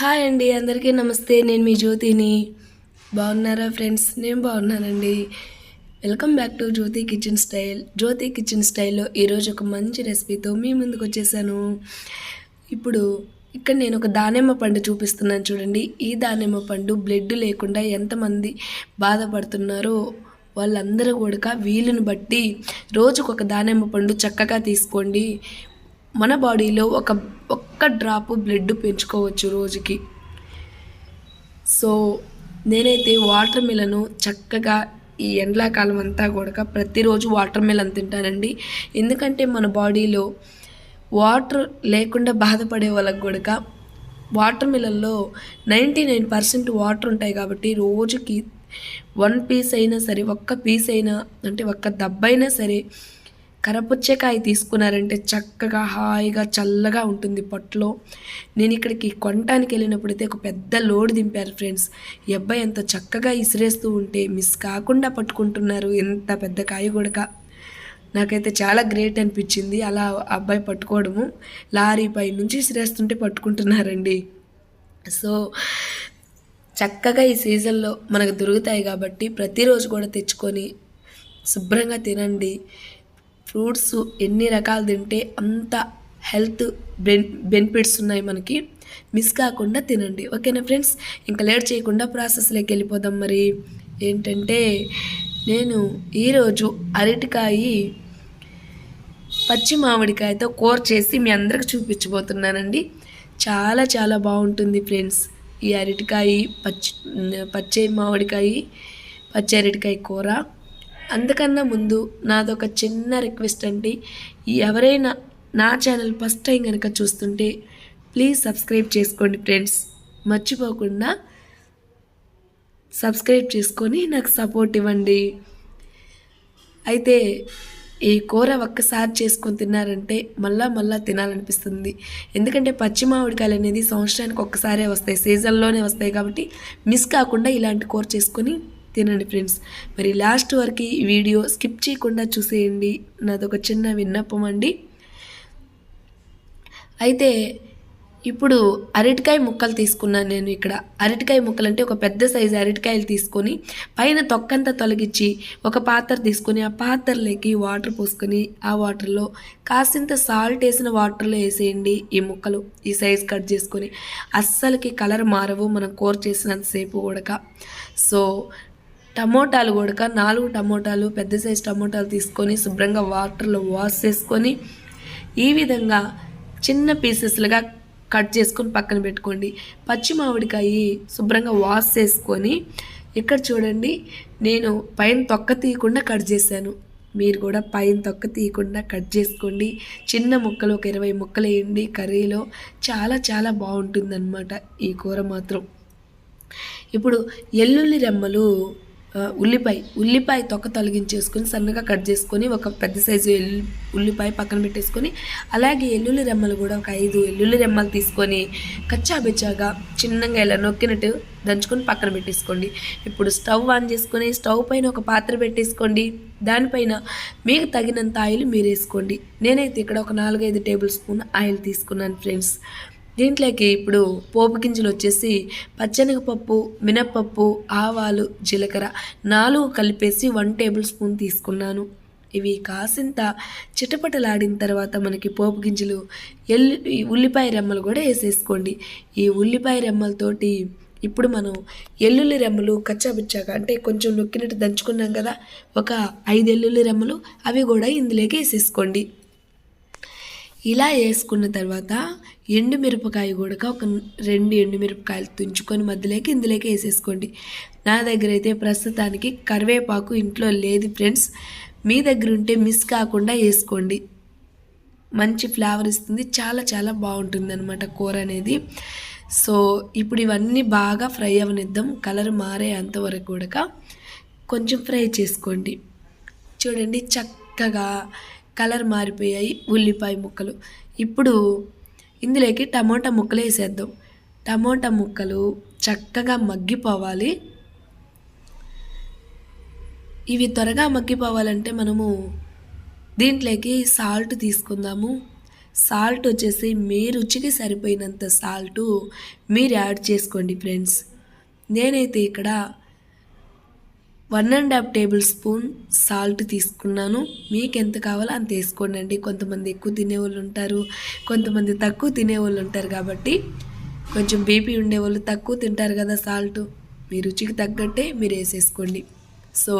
Hi అండి అందరికీ నమస్తే. నేను మీ జ్యోతిని. బాగున్నారా ఫ్రెండ్స్? నేను బాగున్నానండి. Welcome back to Jyothi kitchen style. Jyothi kitchen స్టైల్లో ఈరోజు ఒక మంచి రెసిపీతో మీ ముందుకు వచ్చేసాను. ఇప్పుడు ఇక్కడ నేను ఒక దానిమ్మ పండు చూపిస్తున్నాను చూడండి. ఈ దానిమ్మ పండు బ్లడ్ లేకుండా ఎంతమంది బాధపడుతున్నారో వాళ్ళందరూ కూడా వీలుని బట్టి రోజుకు ఒక దానిమ్మ పండు చక్కగా తీసుకోండి. మన బాడీలో ఒక ఒక్క డ్రాప్ బ్లడ్ పెంచుకోవచ్చు రోజుకి. సో నేనైతే వాటర్ మిలను చక్కగా ఈ ఎండాకాలం అంతా కూడా ప్రతిరోజు వాటర్ మిలన్ తింటానండి. ఎందుకంటే మన బాడీలో వాటర్ లేకుండా బాధపడే వాళ్ళకి కూడా వాటర్ మిలన్లో నైంటీ నైన్ పర్సెంట్ వాటర్ ఉంటాయి కాబట్టి రోజుకి వన్ పీస్ అయినా సరే ఒక్క పీస్ అయినా అంటే ఒక్క దబ్బైనా సరే కరపుచ్చకాయ తీసుకున్నారంటే చక్కగా హాయిగా చల్లగా ఉంటుంది పొట్టలో. నేను ఇక్కడికి కొనటానికి వెళ్ళినప్పుడు అయితే ఒక పెద్ద లోడ్ దింపారు ఫ్రెండ్స్. ఈ అబ్బాయి ఎంత చక్కగా ఇసిరేస్తూ ఉంటే మిస్ కాకుండా పట్టుకుంటున్నారు. ఎంత పెద్ద కాయ కొడక. నాకైతే చాలా గ్రేట్ అనిపించింది అలా అబ్బాయి పట్టుకోవడము. లారీ పై నుంచి ఇసిరేస్తుంటే పట్టుకుంటున్నారండి. సో చక్కగా ఈ సీజన్లో మనకు దొరుకుతాయి కాబట్టి ప్రతిరోజు కూడా తెచ్చుకొని శుభ్రంగా తినండి. ఫ్రూట్స్ ఎన్ని రకాలు తింటే అంత హెల్త్ బెన్ బెనిఫిట్స్ ఉన్నాయి మనకి. మిస్ కాకుండా తినండి. ఓకేనా ఫ్రెండ్స్? ఇంకా లేట్ చేయకుండా ప్రాసెస్లోకి వెళ్ళిపోదాం మరి. ఏంటంటే నేను ఈరోజు అరటికాయ పచ్చి మామిడికాయతో కూర చేసి మీ అందరికి చూపించబోతున్నానండి. చాలా చాలా బాగుంటుంది ఫ్రెండ్స్. ఈ అరటికాయ పచ్చి పచ్చి మామిడికాయ పచ్చి అరటికాయ కూర. అందుకన్నా ముందు నాదొక చిన్న రిక్వెస్ట్ అండి. ఎవరైనా నా ఛానల్ ఫస్ట్ టైం కనుక చూస్తుంటే ప్లీజ్ సబ్స్క్రైబ్ చేసుకోండి ఫ్రెండ్స్. మర్చిపోకుండా సబ్స్క్రైబ్ చేసుకొని నాకు సపోర్ట్ ఇవ్వండి. అయితే ఈ కూర ఒక్కసారి చేసుకొని తిన్నారంటే మళ్ళా మళ్ళా తినాలనిపిస్తుంది. ఎందుకంటే పచ్చి మామిడికాయలు అనేది సంవత్సరానికి ఒక్కసారే వస్తాయి. సీజన్లోనే వస్తాయి కాబట్టి మిస్ కాకుండా ఇలాంటి కూర చేసుకొని తినండి ఫ్రెండ్స్. మరి లాస్ట్ వరకు ఈ వీడియో స్కిప్ చేయకుండా చూసేయండి. నాదొక చిన్న విన్నపం అండి. అయితే ఇప్పుడు అరటికాయ ముక్కలు తీసుకున్నాను నేను ఇక్కడ. అరటికాయ ముక్కలు అంటే ఒక పెద్ద సైజు అరటికాయలు తీసుకొని పైన తొక్కంతా తొలగించి ఒక పాత్ర తీసుకొని ఆ పాత్రలోకి వాటర్ పోసుకొని ఆ వాటర్లో కాసింత సాల్ట్ వేసిన వాటర్లో వేసేయండి ఈ ముక్కలు ఈ సైజు కట్ చేసుకొని. అస్సలకి కలర్ మారవు మనం కూర చేసినంతసేపు కూడా సో టమోటాలు కూడా నాలుగు టమోటాలు పెద్ద సైజు టమోటాలు తీసుకొని శుభ్రంగా వాటర్లో వాష్ చేసుకొని ఈ విధంగా చిన్న పీసెస్లుగా కట్ చేసుకొని పక్కన పెట్టుకోండి. పచ్చి మామిడికాయ శుభ్రంగా వాష్ చేసుకొని ఇక్కడ చూడండి నేను పైన తొక్క తీయకుండా కట్ చేశాను. మీరు కూడా పైన తొక్క తీయకుండా కట్ చేసుకోండి. చిన్న ముక్కలు ఒక ఇరవై ముక్కలు వేయండి. కర్రీలో చాలా చాలా బాగుంటుందన్నమాట ఈ కూర మాత్రం. ఇప్పుడు ఎల్లుల్లి రెమ్మలు ఉల్లిపాయ ఉల్లిపాయ తొక్క తొలగించేసుకొని సన్నగా కట్ చేసుకొని ఒక పెద్ద సైజు ఎల్లు ఉల్లిపాయ పక్కన పెట్టేసుకొని అలాగే ఎల్లుల్లి రెమ్మలు కూడా ఒక ఐదు ఎల్లుల్లి రెమ్మలు తీసుకొని కచ్చాబెచ్చాగా చిన్నగా ఇలా నొక్కినట్టు దంచుకొని పక్కన పెట్టేసుకోండి. ఇప్పుడు స్టవ్ ఆన్ చేసుకొని స్టవ్ పైన ఒక పాత్ర పెట్టేసుకోండి. దానిపైన మీకు తగినంత ఆయిల్ మీరు వేసుకోండి నేనైతే ఇక్కడ ఒక నాలుగైదు టేబుల్ స్పూన్ ఆయిల్ తీసుకున్నాను ఫ్రెండ్స్. దీంట్లోకి ఇప్పుడు పోపు గింజలు వచ్చేసి పచ్చనగపప్పు మినప్పప్పు ఆవాలు జీలకర్ర నాలుగు కలిపేసి వన్ టేబుల్ స్పూన్ తీసుకున్నాను. ఇవి కాసింత చిటపటలాడిన తర్వాత మనకి పోపు గింజలు ఎల్లి ఉల్లిపాయ రెమ్మలు కూడా వేసేసుకోండి. ఈ ఉల్లిపాయ రెమ్మలతోటి ఇప్పుడు మనం ఎల్లుల్లి రెమ్మలు కచ్చాబిచ్చాక అంటే కొంచెం నొక్కినట్టు దంచుకున్నాం కదా ఒక ఐదు ఎల్లుల్లి రెమ్మలు అవి కూడా ఇందులోకి వేసేసుకోండి. ఇలా వేసుకున్న తర్వాత ఎండుమిరపకాయ కూడా ఒక రెండు ఎండుమిరపకాయలు తుంచుకొని మధ్యలోకి ఇందులోకి వేసేసుకోండి. నా దగ్గర అయితే ప్రస్తుతానికి కరివేపాకు ఇంట్లో లేదు ఫ్రెండ్స్. మీ దగ్గర ఉంటే మిస్ కాకుండా వేసుకోండి. మంచి ఫ్లేవర్ ఇస్తుంది. చాలా చాలా బాగుంటుంది అనమాట కూర అనేది. సో ఇప్పుడు ఇవన్నీ బాగా ఫ్రై అవనిద్దాం. కలర్ మారే అంతవరకు కూడా కొంచెం ఫ్రై చేసుకోండి. చూడండి చక్కగా కలర్ మారిపోయాయి ఉల్లిపాయ ముక్కలు. ఇప్పుడు ఇందులోకి టమోటా ముక్కలు వేసేద్దాం. టమోటా ముక్కలు చక్కగా మగ్గిపోవాలి. ఇవి త్వరగా మగ్గిపోవాలంటే మనము దీంట్లోకి సాల్ట్ తీసుకుందాము. సాల్ట్ వచ్చేసి మీ రుచికి సరిపోయినంత సాల్టు మీరు యాడ్ చేసుకోండి ఫ్రెండ్స్. నేనైతే ఇక్కడ one and half tablespoon salt తీసుకున్నాను. మీకు ఎంత కావాలో అంత వేసుకోండి అండి కొంతమంది ఎక్కువ తినేవాళ్ళు ఉంటారు కొంతమంది తక్కువ తినేవాళ్ళు ఉంటారు కాబట్టి కొంచెం బీపీ ఉండేవాళ్ళు తక్కువ తింటారు కదా సాల్ట్. మీ రుచికి తగ్గట్టే మీరు వేసేసుకోండి. సో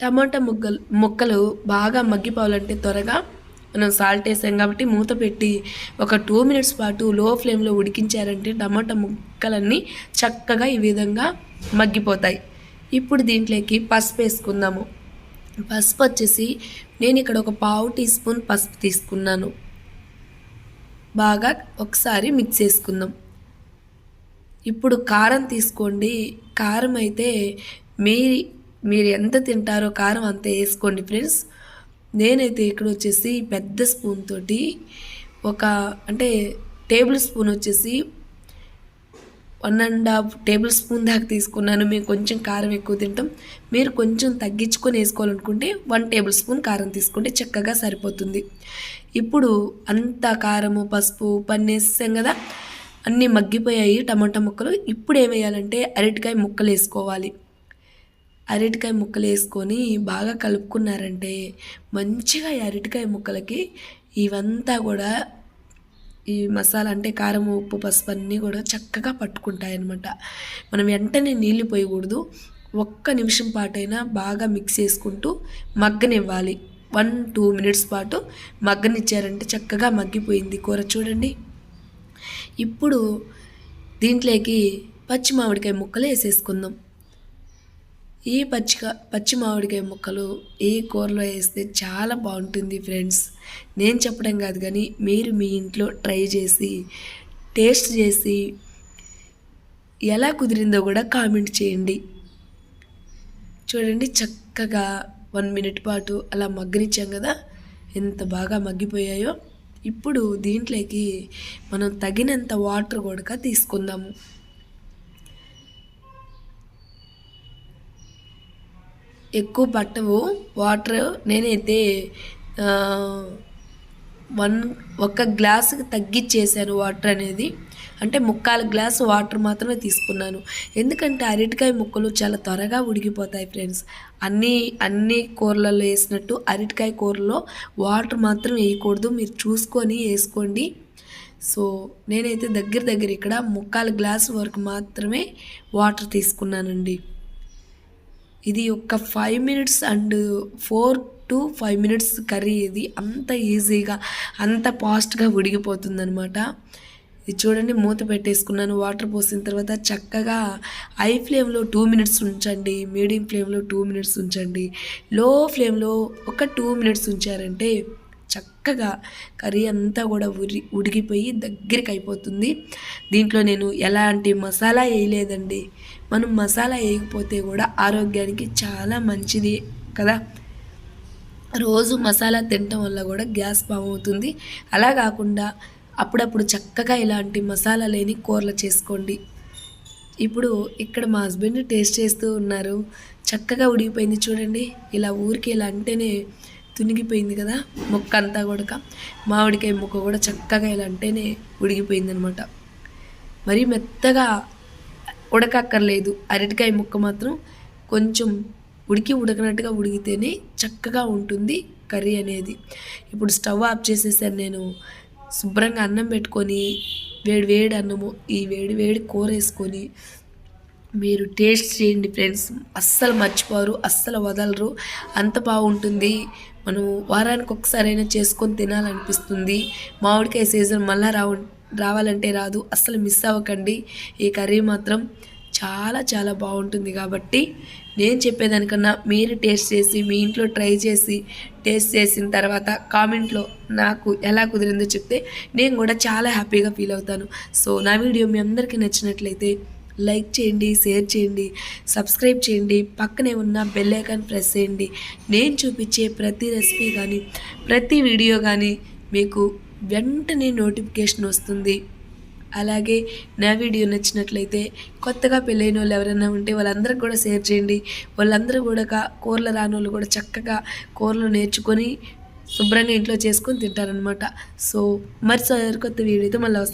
టమాటా ముగ్గలు ముక్కలు బాగా మగ్గిపోవాలంటే త్వరగా మనం సాల్ట్ వేసాం కాబట్టి మూత పెట్టి ఒక టూ మినిట్స్ పాటు లో ఫ్లేమ్లో ఉడికించారంటే టమాటా ముక్కలన్నీ చక్కగా ఈ విధంగా మగ్గిపోతాయి. ఇప్పుడు దీంట్లోకి పసుపు వేసుకుందాము. పసుపు వచ్చేసి నేను ఇక్కడ ఒక పావు టీ స్పూన్ పసుపు తీసుకున్నాను. బాగా ఒకసారి మిక్స్ చేసుకుందాం. ఇప్పుడు కారం తీసుకోండి. కారం అయితే మీ మీరు ఎంత తింటారో కారం అంత వేసుకోండి ఫ్రెండ్స్. నేనైతే ఇక్కడ వచ్చేసి పెద్ద స్పూన్ తోటి ఒక అంటే టేబుల్ స్పూన్ వచ్చేసి one and half tablespoon దాకా తీసుకున్నాను. మేము కొంచెం కారం ఎక్కువ తింటాం. మీరు కొంచెం తగ్గించుకొని వేసుకోవాలనుకుంటే వన్ టేబుల్ స్పూన్ కారం తీసుకుంటే చక్కగా సరిపోతుంది. ఇప్పుడు అంత కారము పసుపు పన్ను వేసాం కదా అన్నీ మగ్గిపోయాయి టమాటా ముక్కలు. ఇప్పుడు ఏం వేయాలంటే అరటికాయ ముక్కలు వేసుకోవాలి. అరటికాయ ముక్కలు వేసుకొని బాగా కలుపుకున్నారంటే మంచిగా ఈ అరటికాయ ముక్కలకి ఇవంతా కూడా ఈ మసాలా అంటే కారం ఉప్పు పసుపు అన్నీ కూడా చక్కగా పట్టుకుంటాయన్నమాట. మనం వెంటనే నీళ్ళు పోయకూడదు. ఒక్క నిమిషం పాటైనా బాగా మిక్స్ చేసుకుంటూ మగ్గనివ్వాలి. వన్ టూ మినిట్స్ పాటు మగ్గనిచ్చారంటే చక్కగా మగ్గిపోయింది కూర చూడండి. ఇప్పుడు దీంట్లోకి పచ్చి మామిడికాయ ముక్కలు వేసేసుకుందాం. ఈ పచ్చిక పచ్చి మామిడికాయ ముక్కలు ఈ కూరలో వేస్తే చాలా బాగుంటుంది ఫ్రెండ్స్. నేను చెప్పడం కాదు కానీ మీరు మీ ఇంట్లో ట్రై చేసి టేస్ట్ చేసి ఎలా కుదిరిందో కూడా కామెంట్ చేయండి. చూడండి చక్కగా వన్ మినిట్ పాటు అలా మగ్గనిచ్చాం కదా ఎంత బాగా మగ్గిపోయాయో. ఇప్పుడు దీంట్లోకి మనం తగినంత వాటర్ కూడా తీసుకుందాము. ఎక్కువ పట్టవు. వాటర్ నేనైతే వన్ ఒక గ్లాసుకి తగ్గించేసాను వాటర్ అనేది. అంటే ముక్కాల గ్లాసు వాటర్ మాత్రమే తీసుకున్నాను. ఎందుకంటే అరటికాయ ముక్కలు చాలా త్వరగా ఉడికిపోతాయి ఫ్రెండ్స్. అన్నీ అన్ని కూరలలో వేసినట్టు అరటికాయ కూరలో వాటర్ మాత్రం వేయకూడదు. మీరు చూసుకొని వేసుకోండి. సో నేనైతే దగ్గర దగ్గర ఇక్కడ ముక్కాల గ్లాసు వరకు మాత్రమే వాటర్ తీసుకున్నానండి. ఇది ఒక five minutes and four to five minutes curry ఇది. అంత ఈజీగా అంత ఫాస్ట్గా ఉడిగిపోతుందనమాట ఇది చూడండి మూత పెట్టేసుకున్నాను. వాటర్ పోసిన తర్వాత చక్కగా హై ఫ్లేమ్లో టూ మినిట్స్ ఉంచండి. మీడియం ఫ్లేమ్లో టూ మినిట్స్ ఉంచండి. లో ఫ్లేమ్లో ఒక టూ మినిట్స్ ఉంచారంటే చక్కగా కర్రీ అంతా కూడా ఉరి ఉడికిపోయి దగ్గరికి అయిపోతుంది. దీంట్లో నేను ఎలాంటి మసాలా వేయలేదండి. మనం మసాలా వేయకపోతే కూడా ఆరోగ్యానికి చాలా మంచిది కదా. రోజు మసాలా తినటం వల్ల కూడా గ్యాస్ ఫామ్ అవుతుంది. అలా కాకుండా అప్పుడప్పుడు చక్కగా ఇలాంటి మసాలా లేని కూరలు చేసుకోండి. ఇప్పుడు ఇక్కడ మా హస్బెండ్ టేస్ట్ చేస్తూ ఉన్నారు. చక్కగా ఉడిగిపోయింది చూడండి. ఇలా ఊరికి ఇలా అంటేనే తునిగిపోయింది కదా మొక్క అంతా కూడా మామిడికాయ ముక్క కూడా చక్కగా ఇలా అంటేనే ఉడిగిపోయింది అనమాట మరీ మెత్తగా ఉడకక్కర్లేదు. అరటికాయ ముక్క మాత్రం కొంచెం ఉడికి ఉడకనట్టుగా ఉడికితేనే చక్కగా ఉంటుంది కర్రీ అనేది. ఇప్పుడు స్టవ్ ఆఫ్ చేసేసాను నేను. శుభ్రంగా అన్నం పెట్టుకొని వేడి వేడి అన్నము ఈ వేడి వేడి కూర వేసుకొని మీరు టేస్ట్ చేయండి ఫ్రెండ్స్. అస్సలు మర్చిపోరు అస్సలు వదలరు. అంత బాగుంటుంది. మనం వారానికి ఒకసారైనా చేసుకొని తినాలనిపిస్తుంది. మామిడికాయ సీజన్ మళ్ళీ రావు రావాలంటే రాదు అస్సలు మిస్ అవ్వకండి. ఈ కర్రీ మాత్రం చాలా చాలా బాగుంటుంది కాబట్టి నేను చెప్పేదానికన్నా మీరు టేస్ట్ చేసి మీ ఇంట్లో ట్రై చేసి టేస్ట్ చేసిన తర్వాత కామెంట్లో నాకు ఎలా కుదిరిందో చెప్తే నేను కూడా చాలా హ్యాపీగా ఫీల్ అవుతాను. సో నా వీడియో మీ అందరికీ నచ్చినట్లయితే లైక్ చేయండి షేర్ చేయండి సబ్స్క్రైబ్ చేయండి పక్కనే ఉన్న బెల్ ఐకాన్ ప్రెస్ చేయండి. నేను చూపించే ప్రతి రెసిపీ కానీ ప్రతి వీడియో కానీ మీకు వెంటనే నోటిఫికేషన్ వస్తుంది. అలాగే నా వీడియో నచ్చినట్లయితే కొత్తగా పెళ్ళైన వాళ్ళు ఎవరైనా ఉంటే వాళ్ళందరికీ కూడా షేర్ చేయండి. వాళ్ళందరూ కూడా కూరలు రాని వాళ్ళు కూడా చక్కగా కూరలు నేర్చుకొని శుభ్రంగా ఇంట్లో చేసుకొని తింటారనమాట సో మరి కొత్త వీడియోతో మళ్ళీ వస్తాం.